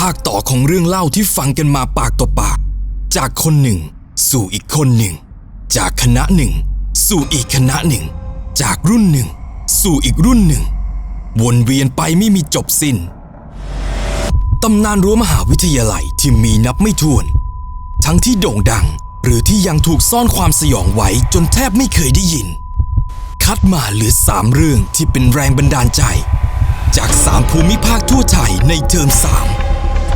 ภาคต่อของเรื่องเล่าที่ฟังกันมาปากต่อปาก จากคนหนึ่ง สู่อีกคนหนึ่ง จากคณะหนึ่ง สู่อีกคณะหนึ่ง จากรุ่นหนึ่ง สู่อีกรุ่นหนึ่ง วนเวียนไปไม่มีจบสิ้นตำนานรั้วมหาวิทยาลัยที่มีนับไม่ถ้วน ทั้งที่โด่งดังหรือที่ยังถูกซ่อนความสยองไว้จนแทบไม่เคยได้ยิน คัดมาเหลือสามเรื่องที่เป็นแรงบันดาลใจ จากสามภูมิภาคทั่วไทยในเทอมสาม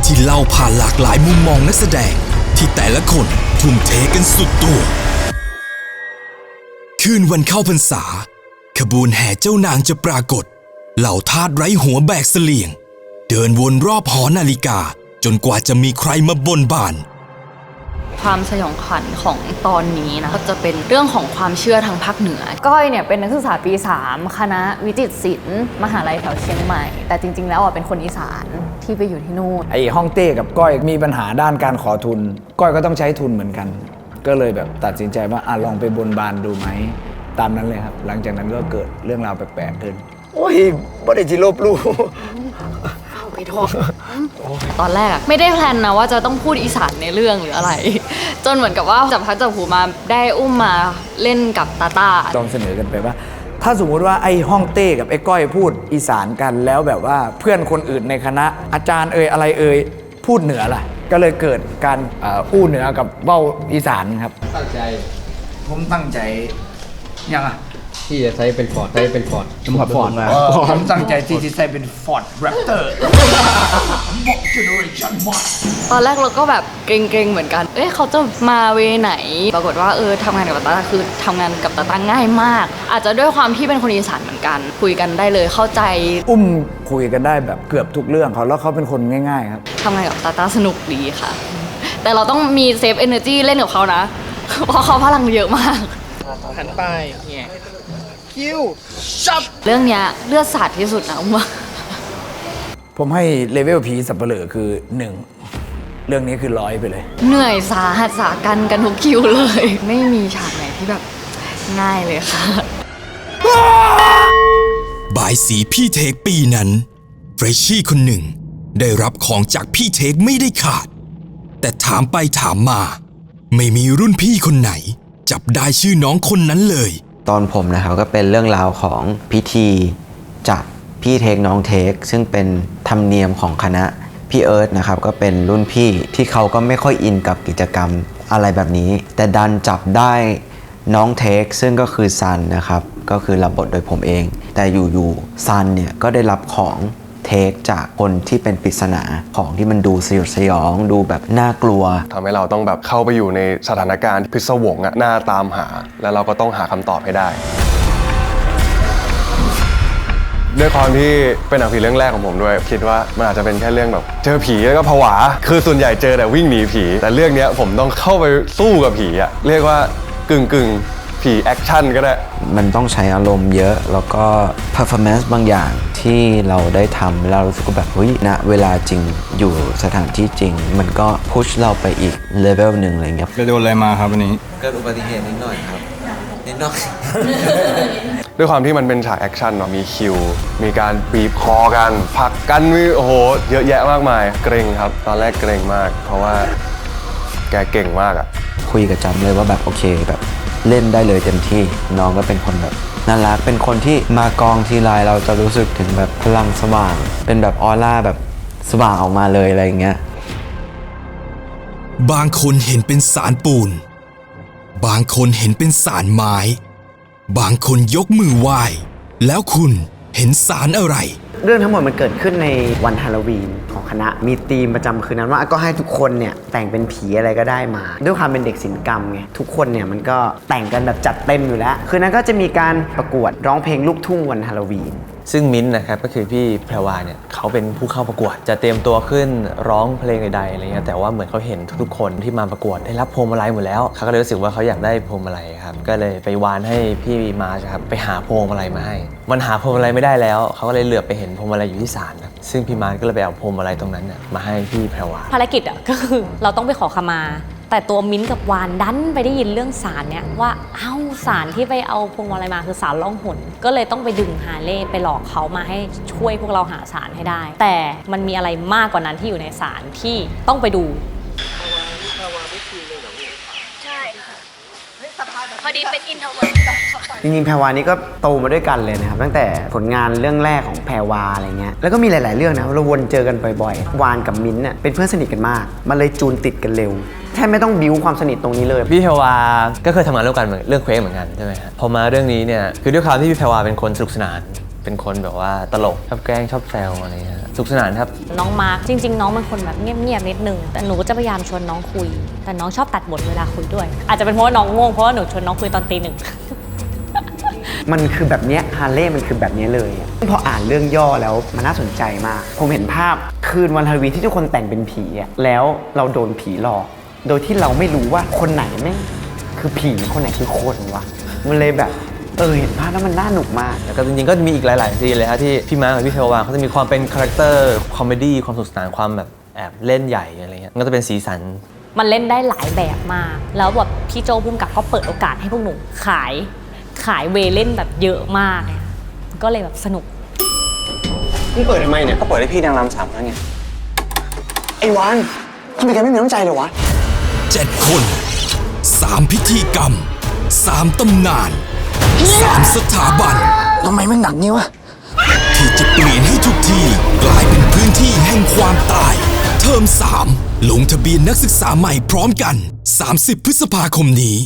ที่เล่าผ่านหลากหลายมุมมองนักแสดง ที่แต่ละคนทุ่มเทกันสุดตัว คืนวันเข้าพรรษา ขบวนแห่เจ้านางจะปรากฏ เหล่าทาสไร้หัวแบกเสลียง เดินวนรอบหอนาฬิกาจนกว่าจะมีใครมาบนบาน ความสยองขวัญของตอนนี้นะก็จะเป็นเรื่องของความเชื่อทางภาคเหนือ ก้อยเนี่ยเป็นนักศึกษาปี 3 คณะวิจิตรศิลป์มหาลัยแถวเชียงใหม่ แต่จริง ๆ แล้วอะเป็นคนอีสานที่ไปอยู่ที่นู่นไอ้ห้องเต้กับก้อยมีปัญหาด้านการขอทุน ก้อยก็ต้องใช้ทุนเหมือนกัน ก็เลยแบบตัดสินใจว่าอะลองไปบนบานดูไหมตามนั้นเลยครับ หลังจากนั้นก็เกิดเรื่องราวแปลกๆขึ้นโอ้ยบ่ได้จิลบลู ตอนแรกอะไม่ได้แพลนนะว่าจะต้องพูดอีสานในเรื่องหรืออะไร จนเหมือนกับว่าจับพัดจับผูมาได้อุ้มมาเล่นกับตาตาลองเสนอกันไปว่า ถ้าสมมุติว่าไอ้ห้องเต้กับไอ้ก้อยพูดอีสานกันแล้วแบบว่าเพื่อนคนอื่นในคณะ อาจารย์เอ่ยอะไรเอ่ยพูดเหนือล่ะ ก็เลยเกิดการเอ่ออู้เหนือกับเบ้าอีสานครับ ตั้งใจ ผมตั้งใจยังอะ ที่จะใช้เป็นฟอร์ดใช้เป็นฟอร์ดฟอร์ดฟอร์ดมาผมตั้งใจที่จะใส่เป็นฟอร์ดแรปเตอร์บอกเจเนอเรชั่นมาตอนแรกเราก็แบบเกรงๆเหมือนกัน เอ๊ะเขาจะมาเวไหน ปรากฏว่าเออทำงานกับตาตาคือทำงานกับตาตาง่ายมาก อาจจะด้วยความที่เป็นคนอีสานเหมือนกัน คุยกันได้เลยเข้าใจ อุ้มคุยกันได้แบบเกือบทุกเรื่องเขาแล้วเขาเป็นคนง่ายๆครับทำงานกับตาตาสนุกดีค่ะ แต่เราต้องมีเซฟเอเนอร์จีเล่นกับเขานะ เพราะเขาพลังเยอะมาก หันไปเนี่ยคิวเรื่องเนี้ยเลือดสาดที่สุดนะว่าผมให้เลเวลผีสับเปลือคือ1เรื่องนี้คือร้อยไปเลย เหนื่อยสาหัสสากันกันทุกคิวเลย ไม่มีฉากไหนที่แบบง่ายเลยค่ะบายสีพี่เทคปีนั้นเฟรชชี่คนหนึ่ง ได้รับของจากพี่เทคไม่ได้ขาด แต่ถามไปถามมา ไม่มีรุ่นพี่คนไหน จับได้ชื่อน้องคนนั้นเลย ตอนผมนะครับก็เป็นเรื่องราวของพิธีจากพี่เทคน้องเทค ซึ่งเป็นธรรมเนียมของคณะพี่เอิร์ธนะครับก็เป็นรุ่นพี่ที่เขาก็ไม่ค่อยอินกับกิจกรรมอะไรแบบนี้ แต่ดันจับได้น้องเทค ซึ่งก็คือซันนะครับก็คือรับบทโดยผมเอง แต่อยู่ๆซันเนี่ยก็ได้รับของ เทคจากคนที่เป็นปริศนาของที่มันดูสยดสยอง ดูแบบน่ากลัว ทำให้เราต้องแบบเข้าไปอยู่ในสถานการณ์พิศวงอะหน้าตามหา แล้วเราก็ต้องหาคำตอบให้ได้ ด้วยความที่เป็นหนังผีเรื่องแรกของผมด้วย คิดว่ามันอาจจะเป็นแค่เรื่องแบบ เจอผีแล้วก็ผวา คือส่วนใหญ่เจอแต่วิ่งหนีผี แต่เรื่องเนี้ยผมต้องเข้าไปสู้กับผีอะเรียกว่ากึ่งกึ่ง ผีแอคชั่นก็ได้ มันต้องใช้อารมณ์เยอะแล้วก็ performance บางอย่างที่เราได้ทำแล้วเรารู้สึกว่าแบบเฮ้ยณเวลาจริงอยู่สถานที่จริง มันก็พุชเราไปอีกเลเวลหนึ่งอะไรเงี้ยไปโดนอะไรมาครับวันนี้ เกิดอุบัติเหตุนิดหน่อยครับนิดหน่อยด้วยความที่มันเป็นฉากแอคชั่นเนาะมีคิว มีการบีบคอกันผลักกันมีโอ้โหเยอะแยะมากมาย เกรงครับ ตอนแรกเกรงมาก เพราะว่าแกเก่งมากอะคุยกับจำเลยว่าแบบโอเคแบบ เล่นได้เลยเต็มที่น้องก็เป็นคนแบบน่ารักเป็นคนที่มากองทีไรเราจะรู้สึกถึงแบบพลังสว่าง เป็นแบบออร่าแบบสว่างออกมาเลยอะไรอย่างเงี้ยบางคนเห็นเป็นสารปูน บางคนเห็นเป็นสารไม้ บางคนยกมือไหว้ แล้วคุณเห็นสารอะไร เรื่องทั้งหมดมันเกิดขึ้นในวันฮาโลวีนของคณะมีธีมประจำคืนนั้นว่าก็ให้ทุกคนเนี่ยแต่งเป็นผีอะไรก็ได้มา ด้วยความเป็นเด็กศิลปกรรมไงทุกคนเนี่ยมันก็แต่งกันแบบจัดเต็มอยู่แล้ว คืนนั้นก็จะมีการประกวดร้องเพลงลูกทุ่งวันฮาโลวีน ซึ่งมิ้นท์นะครับก็คือพี่แพรวาเนี่ยเขาเป็นผู้เข้าประกวด จะเตรียมตัวขึ้นร้องเพลงใดๆอะไรเงี้ยแต่ว่าเหมือนเขาเห็นทุกๆคนที่มาประกวดได้รับพวงมาลัยหมดแล้วเขาก็เลยรู้สึกว่าเขาอยากได้พวงมาลัยครับก็เลยไปวานให้พี่มาร์ชครับไปหาพวงมาลัยมาให้มันหาพวงมาลัยไม่ได้แล้วเขาก็เลยเหลือบไปเห็นพวงมาลัยอยู่ที่ศาลครับซึ่งพี่มาร์ชก็เลยไปเอาพวงมาลัยตรงนั้นน่ะมาให้พี่แพรวาภารกิจอะก็คือเราต้องไปขอขมา แต่ตัวมิ้นกับวานดันไปได้ยินเรื่องสารเนี่ยว่าเอ้าสารที่ไปเอาพวงมาลัยมาคือสารล่องหนก็เลยต้องไปดึงฮาเล่ไปหลอกเขามาให้ช่วยพวกเราหาสารให้ได้ แต่มันมีอะไรมากกว่านั้นที่อยู่ในสารที่ต้องไปดู ใช่ค่ะ พอดีเป็นอินโทรเวิร์จริงๆแพรวานี่ก็โตมาด้วยกันเลยนะครับตั้งแต่ผลงานเรื่องแรกของแพรวาอะไรเงี้ยแล้วก็มีหลาย ๆ เรื่องนะเราวนเจอกันบ่อยๆวานกับมิ้นท์เน่ยเป็นเพื่อนสนิทกันมาก มันเลยจูนติดกันเร็วแทบไม่ต้องบิวความสนิทตรงนี้เลย พี่เพรวาก็เคยทำงานร่วมกันเหมือนเรื่องเควสเหมือนกันใช่ไหมฮะพอมาเรื่องนี้เนี่ยคือด้วยความที่พี่เพรวาเป็นคนสนุกสนาน เป็นคนแบบว่าตลกชอบแกล้งชอบแซวอะไรเงี้ยสนุกสนานครับ น้องมาร์คจริง ๆ น้องเป็นคนแบบเงียบๆนิดนึงแต่หนูก็จะพยายามชวนน้องคุย แต่น้องชอบตัดบทเวลาคุยด้วย อาจจะเป็นเพราะว่าน้องง่วงเพราะว่าหนูชวนน้องคุยตอนตีหนึ่ง มันคือแบบเนี้ยฮาเล่มันคือแบบเนี้ยเลยอะพออ่านเรื่องย่อแล้วมันน่าสนใจมาก ผมเห็นภาพคืนวันฮาโลวีนที่ทุกคนแต่งเป็นผีอะแล้วเราโดนผีหลอก โดยที่เราไม่รู้ว่าคนไหนแม่งคือผีคนไหนคือคนวะมันเลยแบบ เออเห็นภาพแล้วมันน่าหนุกมาก แล้วก็จริงๆก็มีอีกหลาย ๆ ซีนเลยฮะที่พี่มาร์คกับพี่เพรวาเขาจะมีความเป็นคาแรคเตอร์คอมเมดี้ความสนุกสนานความแบบแอบเล่นใหญ่อะไรเงี้ยมันก็จะเป็นสีสันมันเล่นได้หลายแบบมาก แล้วแบบพี่โจพุ่มกับก็เปิดโอกาสให้พวกหนูขายขายเวเล่นแบบเยอะมากเนี่ยก็เลยแบบสนุกมึงเปิดทำไมเนี่ย ก็เปิดให้พี่นางรำสามครั้งไงไอ้วานทำไมแกไม่มีน้ำใจเลยวะเจ็ดคนสามพิธีกรรมสามตำนาน สามสถาบัน ทำไมไม่หนักงี้วะ ที่จะเปลี่ยนให้ทุกที่กลายเป็นพื้นที่แห่งความตาย เทอม 3 ลงทะเบียนนักศึกษาใหม่พร้อมกัน 30 พฤษภาคมนี้